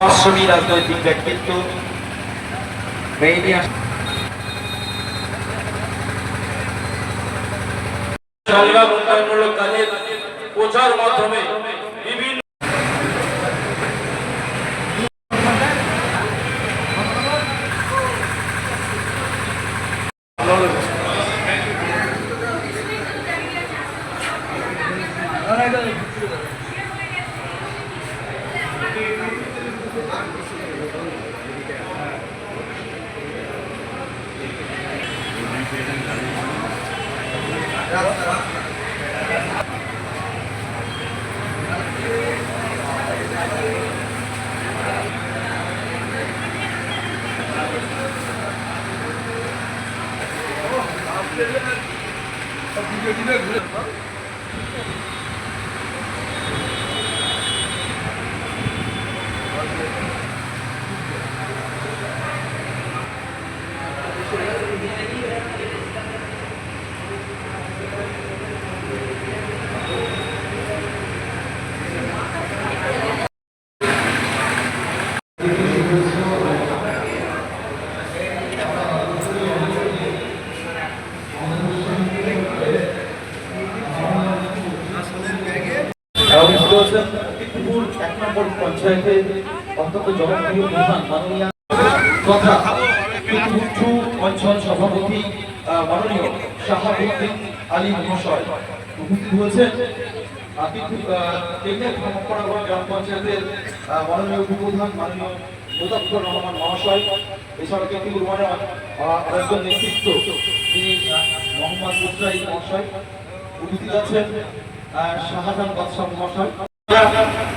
অশ্বমী রাজনৈতিক ব্যক্তিত্ব সংলাপ উন্নয়নমূলক কাজের প্রচার মাধ্যমে নম্বর অত্যন্ত জনপ্রিয় প্রধান মাননীয় তথা কীর্তিপুর অঞ্চল সভাপতি মাননীয় শাহাবুদ্দিন আলী মহাশয় উপস্থিত হয়েছেন। গ্রাম পঞ্চায়েতের মাননীয় উপপ্রধান, মাননীয় মুজাফর মহাশয় এছাড়া মানে আরেকজন নেতৃত্ব, তিনি মোহাম্মদ মহাশয় উপস্থিত আছেন শাহজাহান বাদশাহ মহাশয়।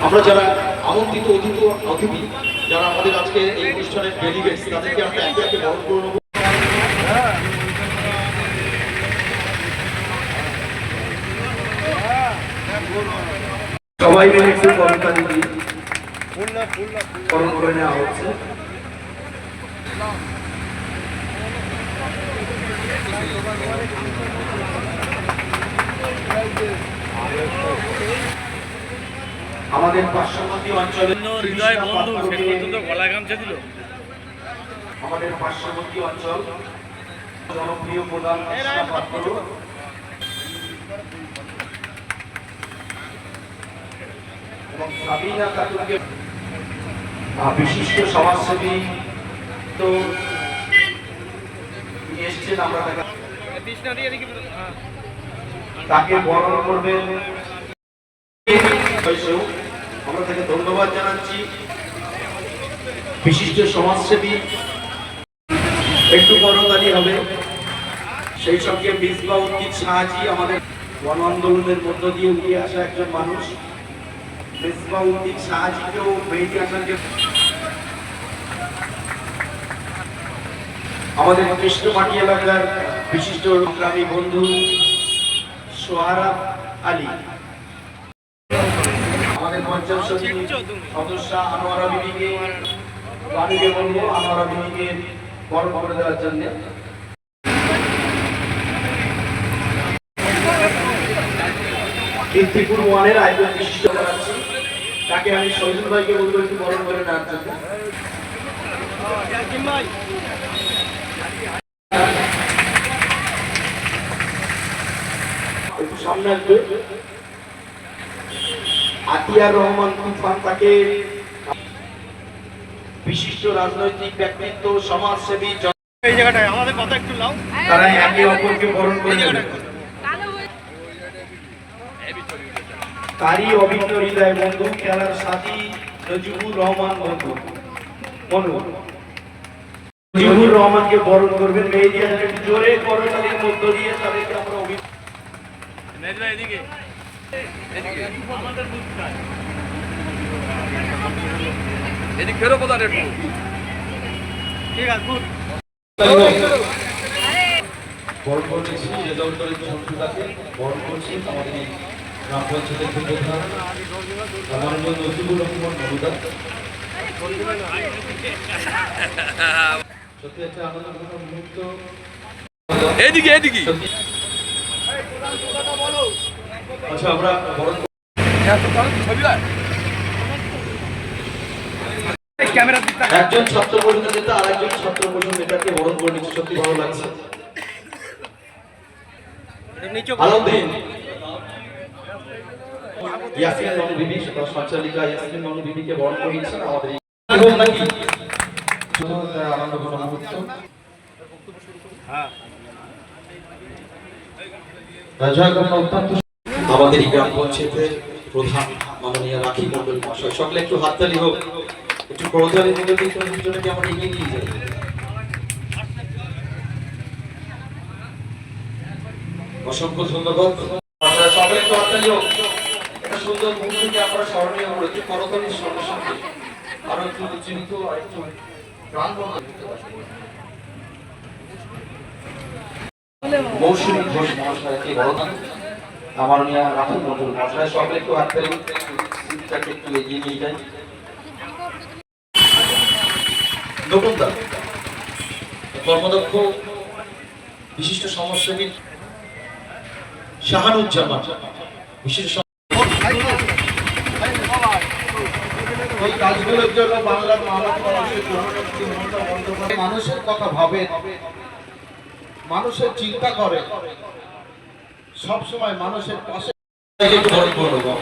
আমরা যারা আমন্ত্রিত অতিথি অতিথি যারা আমাদের আজকে এই অনুষ্ঠানের ডেলিগেটস তাদেরকে আমরা একে একে বরণ করে নেব। সবাই মিলে একটু করণ করে নেওয়া হচ্ছে। আমাদের পার্শ্ববর্তী অঞ্চলে হৃদয় বন্ধু শেষ পর্যন্ত গলা গামছা দিল। আমাদের পার্শ্ববর্তী অঞ্চল জনপ্রিয় প্রধান এবং সাবিনা খাতুনকে বিশিষ্ট সমাজসেবী তো এসছেন আমরা তাকে তাকে বরণ করবেন হয়েছেও আমরা তাকে ধন্যবাদ জানাচ্ছি বিশিষ্ট সমাজসেবী একটু করতালি হবে, সেই সঙ্গে মিসবা উদ্দিন আমাদের গণ আন্দোলনের মধ্য দিয়ে উঠে আসা একজন মানুষ। আমাদের কৃষ্ণমাটি এলাকার বিশিষ্ট সংগ্রামী বন্ধু আলী। আমাদের পঞ্চায়েত আনোয়ারা বিবিকে বাড়িকে বলব আনোয়ারা বিবিকে বড় করে দেওয়ার জন্য। কীর্তিপুর ওয়ানের আয়োজন বিশিষ্ট করাচ্ছি। তাকে আমি শহীদ ভাইকে বলব, একটু বরণ করে নেওয়ার জন্য। সামনে আসবে। আতিয়ার রহমান তুফান তাকে বিশিষ্ট রাজনৈতিক ব্যক্তিত্ব সমাজসেবী জন- এই জায়গাটায় আমাদের কথা একটু লাও তারা একে অপরকে বরণ করে নেবে তারই অভিন্ন হৃদয় বন্ধু খেলার সাথী নজিবুর রহমান বন্ধু। মনু নজিবুর রহমানকে বরণ করবেন। জোরে করতালির মধ্য দিয়ে তাদেরকে আমরা এদিকে। এদিক ফেরো কোথায় একটু ঠিক আছে বরণ সংসদাকে করছি আমাদের গ্রাম পঞ্চায়েতের প্রধান মাননীয় নজিবুর রহমান মহোদয় সত্যি একটা আনন্দপূর্ণ মুহূর্ত এদিকে এদিকে। আচ্ছা আমরা বরণ ছবি একজন ছাত্র পরিষদ নেতা আর একজন ছাত্র পরিষদ নেতাকে বরণ করে নিচ্ছে সত্যি ভালো লাগছে। ইয়াসিন বিবি সঞ্চালিকা ইয়াসিন বিবিকে বরণ করে নিচ্ছেন আমাদের মুহূর্ত। অত্যন্ত আমাদের গ্রাম পঞ্চায়েতের প্রধান মাননীয় রাখি মন্ডল মহাশয় সকলে একটু হাততালি হোক। একটু করতালি দিলে কিন্তু দুজনে কেমন এগিয়ে নিয়ে যায়। অসংখ্য ধন্যবাদ। আপনারা একটু সুন্দর আমরা আরও আর রাখি মন্ডল মহাশয় সকলে একটু হাততালি একটু এগিয়ে নিয়ে যাই। নতুন দা কর্মদক্ষ, বিশিষ্ট সমাজসেবী শাহানুজ্জামান মানুষের কথা ভাবে মানুষের চিন্তা করে সব সময় মানুষের পাশে একটু বরণ করে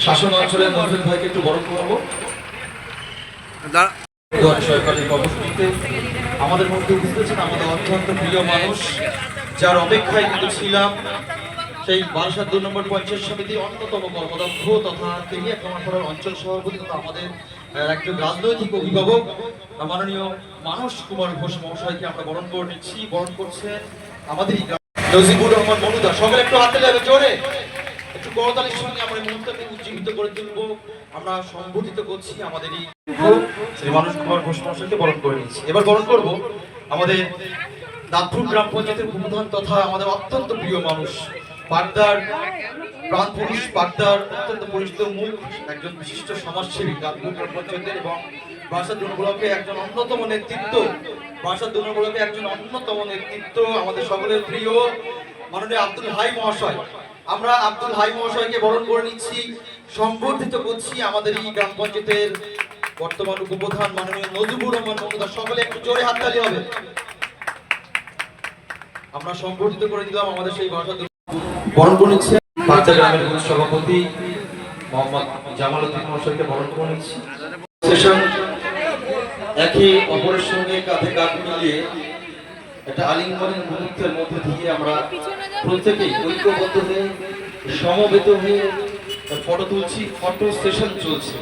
শাসন অঞ্চলের নজরুল ভাইকে একটু বরণ করব দুয়ারে সরকারের কর্মসূচিতে আমাদের মধ্যে উপস্থিত আমাদের অত্যন্ত প্রিয় মানুষ, যার অপেক্ষায় কিন্তু ছিলাম সেই বারাসাত দু নম্বর পঞ্চায়েত সমিতির অন্যতম কর্মদক্ষ তথা তিনি কামারপাড়ার অঞ্চল সভাপতি তথা আমাদের একজন রাজনৈতিক অভিভাবক, মাননীয় মানস কুমার ঘোষ মহাশয়কে আমরা বরণ করে নিচ্ছি। বরণ করছেন আমাদের নজিবুর রহমান মনুদা সকলে একটু হাতে যাবে, জোরে। একটু করতালির সঙ্গে আমরা এই মুহূর্তকে উজ্জীবিত করে তুলব। আমরা সংগঠিত করছি আমাদের এই শ্রী মানুষ কুমার ঘোষ মহাশয়কে বরণ করে নিচ্ছি এবার বরণ করব আমাদের দাঁতপুর গ্রাম পঞ্চায়েতের প্রধান তথা আমাদের অত্যন্ত প্রিয় মানুষ পাকদার প্রাণ পুরুষ পাকদার অত্যন্ত পরিচিত মুখ, একজন বিশিষ্ট সমাজসেবী দাঁতপুর গ্রাম পঞ্চায়েতের এবং বাসা দুর্বলকে একজন অন্যতম নেতৃত্ব, বাসা দুর্বলকে একজন অন্যতম নেতৃত্ব আমাদের সকলের প্রিয় মাননীয় আব্দুল হাই মহাশয়। আমরা আব্দুল হাই মহাশয়কে বরণ করে নিচ্ছি। সংবর্ধিত করছি আমাদের এই গ্রাম পঞ্চায়েতের বর্তমান উপপ্রধান মাননীয় নজিবুর রহমান মমতা। সকলে একটু জোরে হাততালি হবে। আমরা সংগঠিত করে দিলাম আমাদের সেই ভাষা বরণ করে নিচ্ছে বাচ্চা গ্রামের সভাপতি মোহাম্মদ জামাল উদ্দিন মহাশয়কে বরণ করে নিচ্ছি। সেশন একে অপরের সঙ্গে কাঁধে কাঁধ মিলিয়ে একটা আলিঙ্গনের মুহূর্তের মধ্যে দিয়ে আমরা প্রত্যেকেই ঐক্যবদ্ধ হয়ে সমবেত হয়ে ফটো তুলছি ফটো সেশন চলছে।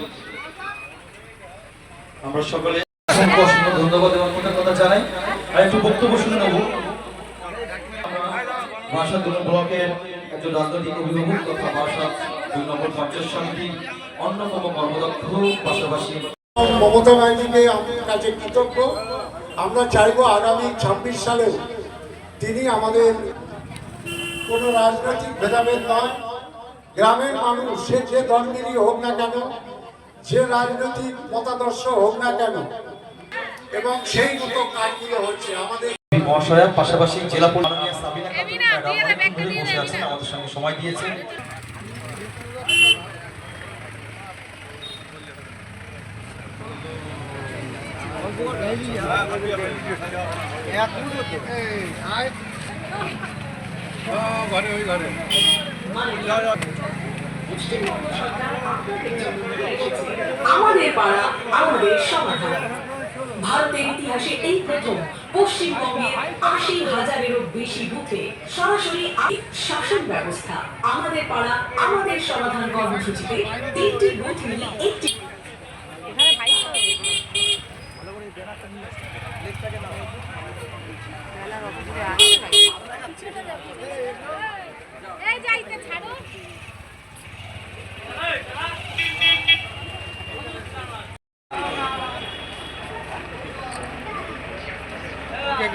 আমরা সকলে অসংখ্য অসংখ্য ধন্যবাদ এবং কথা জানাই। আর একটু বক্তব্য শুনে নেব। ভাষা দুই ব্লকের একজন রাজনৈতিক অভিভাবক তথা ভাষা দুই নম্বর পঞ্চায়েত সমিতি অন্যতম কর্মদক্ষ পাশাপাশি মমতা ব্যানার্জিকে আমাদের কাছে কৃতজ্ঞ। আমরা চাইব আগামী ছাব্বিশ সালেও তিনি আমাদের কোনো রাজনৈতিক ভেদাভেদ নয়। গ্রামের মানুষ সে যে দলগিরি হোক না কেন যে রাজনৈতিক মতাদর্শ হোক না কেন এবং সেই মতো কাজগুলো হচ্ছে আমাদের মহাশয়া পাশাপাশি জেলা পরিষদ আমাদের সঙ্গে সময় দিয়েছেন। আমাদের পাড়া আমাদের সমাধান। ভারতের ইতিহাসে এই প্রথম পশ্চিমবঙ্গের আশি হাজারেরও বেশি বুথে সরাসরি শাসন ব্যবস্থা। আমাদের পাড়া, আমাদের সমাধান কর্মসূচিতে তিনটি বুথ নিয়ে একটি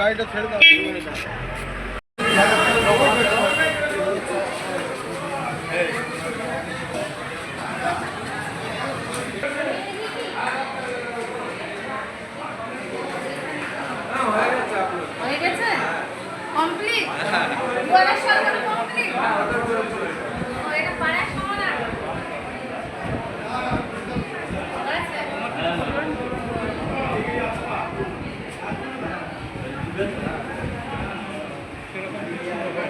গাড়িটা ছেড়ে দাও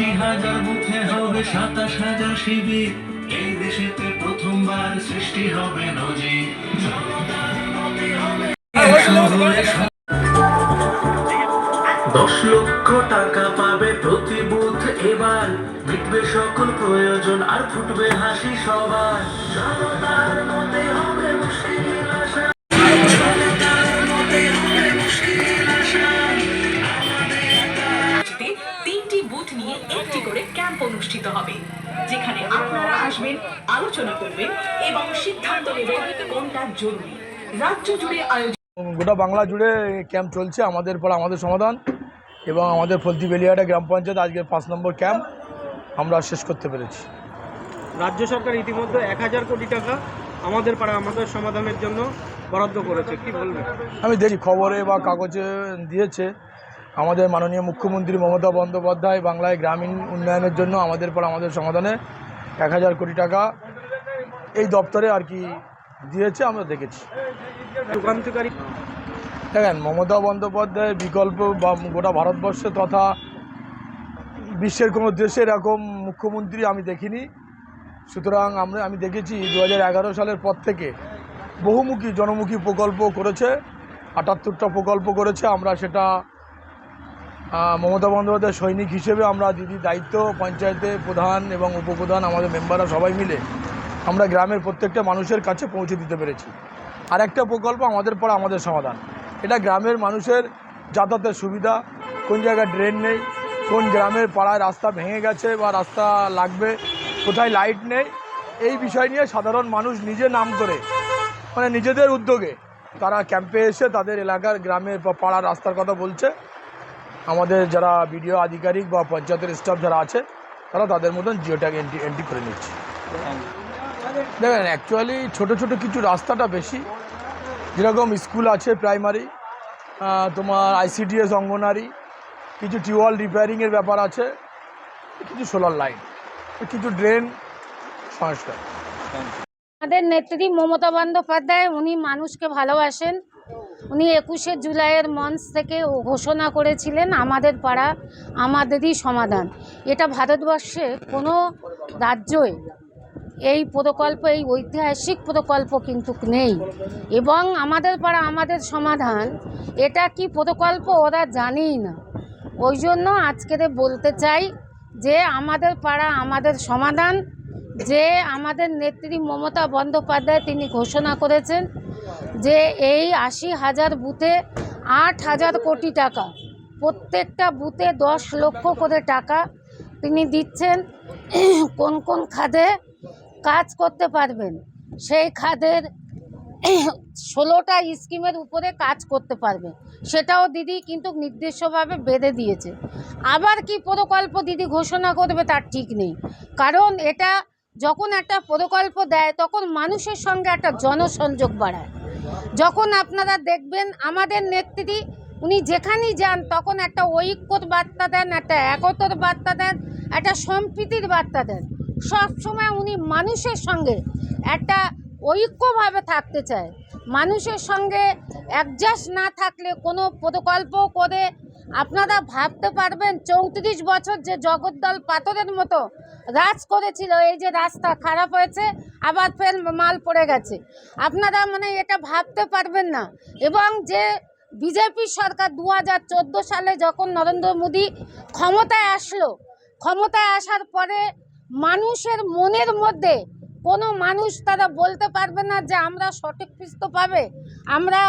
আশি হাজার বুথে হবে সাতাশ হাজার শিবির। এই দেশেতে প্রথমবার সৃষ্টি হবে নজির। দশ লক্ষ টাকা পাবে প্রতি বুথ এবার। মিটবে সকল প্রয়োজন, আর ফুটবে হাসি সবার। জনতার মধ্যে হবে অনুষ্ঠিত হবে যেখানে আপনারা আসবেন আলোচনা করবেন এবং সিদ্ধান্ত নেবেন কোনটা জরুরি। রাজ্য জুড়ে আয়োজিত গোটা বাংলা জুড়ে ক্যাম্প চলছে আমাদের পর আমাদের সমাধান এবং আমাদের ফলতি বেলিয়াটা গ্রাম পঞ্চায়েত আজকের পাঁচ নম্বর ক্যাম্প আমরা শেষ করতে পেরেছি। রাজ্য সরকার ইতিমধ্যে এক হাজার কোটি টাকা আমাদের পাড়া আমাদের সমাধানের জন্য বরাদ্দ করেছে কি বলবেন? আমি দেখি খবরে বা কাগজে দিয়েছে আমাদের মাননীয় মুখ্যমন্ত্রী মমতা বন্দ্যোপাধ্যায় বাংলায় গ্রামীণ উন্নয়নের জন্য আমাদের পর আমাদের সমাধানে এক হাজার কোটি টাকা এই দপ্তরে আর কি দিয়েছে আমরা দেখেছি। যুগান্তকারী দেখেন মমতা বন্দ্যোপাধ্যায়ের বিকল্প বা গোটা ভারতবর্ষে তথা বিশ্বের কোনো দেশে এরকম মুখ্যমন্ত্রী আমি দেখিনি। সুতরাং আমরা আমি দেখেছি দু হাজার এগারো সালের পর থেকে বহুমুখী জনমুখী প্রকল্প করেছে আটাত্তরটা প্রকল্প করেছে আমরা সেটা মমতা বন্দ্যোপাধ্যায় সৈনিক হিসেবে আমরা দিদি দায়িত্ব, পঞ্চায়েতে প্রধান এবং উপপ্রধান, আমাদের মেম্বাররা সবাই মিলে আমরা গ্রামের প্রত্যেকটা মানুষের কাছে পৌঁছে দিতে পেরেছি। আর একটা প্রকল্প আমাদের পর আমাদের সমাধান। এটা গ্রামের মানুষের যাতায়াতের সুবিধা, কোন জায়গায় ড্রেন নেই, কোন গ্রামের পাড়ায় রাস্তা ভেঙে গেছে বা রাস্তা লাগবে, কোথায় লাইট নেই, এই বিষয় নিয়ে সাধারণ মানুষ নিজে নাম করে মানে নিজেদের উদ্যোগে তারা ক্যাম্পে এসে তাদের এলাকার গ্রামের বা পাড়ার রাস্তার কথা বলছে। আমাদের যারা বিডিও আধিকারিক বা পঞ্চায়েতের স্টাফ যারা আছে, তারা তাদের মতন জিও ট্যাগ এন্ট্রি এন্ট্রি করে নিচ্ছে। দেখেন অ্যাকচুয়ালি ছোট ছোট কিছু রাস্তাটা বেশি। যেরকম স্কুল আছে প্রাইমারি তোমার আইসিডিএস অঙ্গনারী, কিছু টিউবওয়েল রিপেয়ারিংয়ের ব্যাপার আছে, কিছু সোলার লাইন কিছু ড্রেন সংস্কার। আমাদের নেত্রী মমতা বন্দ্যোপাধ্যায়, উনি মানুষকে ভালোবাসেন। উনি একুশে জুলাইয়ের মঞ্চ থেকে ঘোষণা করেছিলেন আমাদের পাড়া, আমাদেরই সমাধান। এটা ভারতবর্ষে কোনো রাজ্যই এই প্রকল্প, এই ঐতিহাসিক প্রকল্প কিন্তু নেই। এবং আমাদের পাড়া, আমাদের সমাধান, এটা কি প্রকল্প ওরা জানেই না। ওই জন্য আজকের বলতে চাই যে আমাদের পাড়া, আমাদের সমাধান, যে আমাদের নেত্রী মমতা বন্দ্যোপাধ্যায় তিনি ঘোষণা করেছেন যে এই আশি হাজার বুথে আট হাজার কোটি টাকা, প্রত্যেকটা বুথে দশ লক্ষ করে টাকা তিনি দিচ্ছেন। কোন কোন খাদে কাজ করতে পারবেন, সেই খাদের ষোলোটা স্কিমের উপরে কাজ করতে পারবে। সেটাও দিদি কিন্তু নির্দিষ্টভাবে বেঁধে দিয়েছে। আবার কি প্রকল্প দিদি ঘোষণা করবে তার ঠিক নেই। কারণ এটা যখন একটা প্রকল্প দেয়, তখন মানুষের সঙ্গে একটা জনসংযোগ বাড়ায়। যখন আপনারা দেখবেন আমাদের নেত্রী, উনি যেখানেই যান, তখন একটা ঐক্যর বার্তা দেন, একটা একতর বার্তা দেন, একটা সম্প্রীতির বার্তা দেন। সবসময় উনি মানুষের সঙ্গে একটা ঐক্যভাবে থাকতে চায়। মানুষের সঙ্গে অ্যাডজাস্ট না থাকলে কোনো প্রকল্প করে। আপনারা ভাবতে পারবেন, চৌত্রিশ বছর যে জগদ্দল পাথরের মতো রাজ করেছিল, এই যে রাস্তা খারাপ হয়েছে, আবার ফের মাল পড়ে গেছে। আপনারা মানে এটা ভাবতে পারবেন না। এবং যে বিজেপি সরকার দু হাজার চোদ্দ সালে যখন নরেন্দ্র মোদী ক্ষমতায় আসলো, ক্ষমতায় আসার পরে মানুষের মনের মধ্যে কোনো মানুষ তারা বলতে পারবে না যে আমরা সঠিক কিস্ত পাবে। আমরা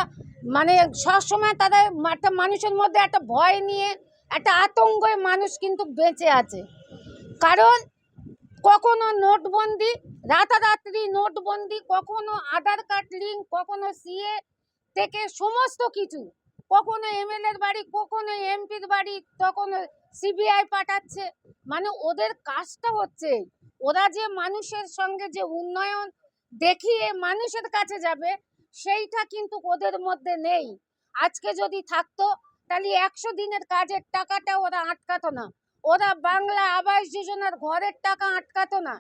মানে সবসময় তাদের একটা মানুষের মধ্যে একটা ভয় নিয়ে, একটা আতঙ্কে মানুষ কিন্তু বেঁচে আছে। কারণ কখনো নোটবন্দি রাতারাত্রি নোটবন্দি, কখনো আধার কার্ড লিঙ্ক, কখনো সিএ থেকে সমস্ত কিছু, কখনো এমএলএর বাড়ি, কখনো এমপির বাড়ি তখন সিবিআই পাঠাচ্ছে। মানে ওদের কাজটা হচ্ছে ওরা যে মানুষের সঙ্গে যে উন্নয়ন দেখিয়ে মানুষের কাছে যাবে, সেইটা কিন্তু ওদের মধ্যে নেই। আজকে যদি থাকতো, তাহলে একশো দিনের কাজের টাকাটা ওরা আটকাতো না। ওরা বাংলা আবাস যোজনার ঘরের টাকা আটকাতো না।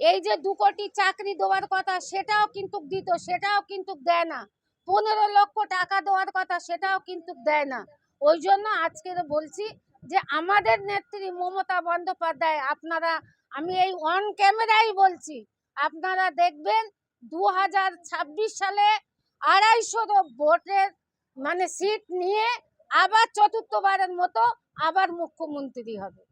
এই যে দু কোটি চাকরি দেওয়ার কথা, সেটাও কিন্তু দিত, সেটাও কিন্তু দেয় না। পনেরো লক্ষ টাকা দেওয়ার কথা, সেটাও কিন্তু দেয় না। ওই জন্য আজকে বলছি যে, আমাদের নেত্রী মমতা বন্দ্যোপাধ্যায়, আপনারা আমি এই অন ক্যামেরাই বলছি। আপনারা দেখবেন দু হাজার ছাব্বিশ সালে আড়াইশো ভোটের মানে সিট নিয়ে আবার চতুর্থবারের মতো আবার মুখ্যমন্ত্রী হবে।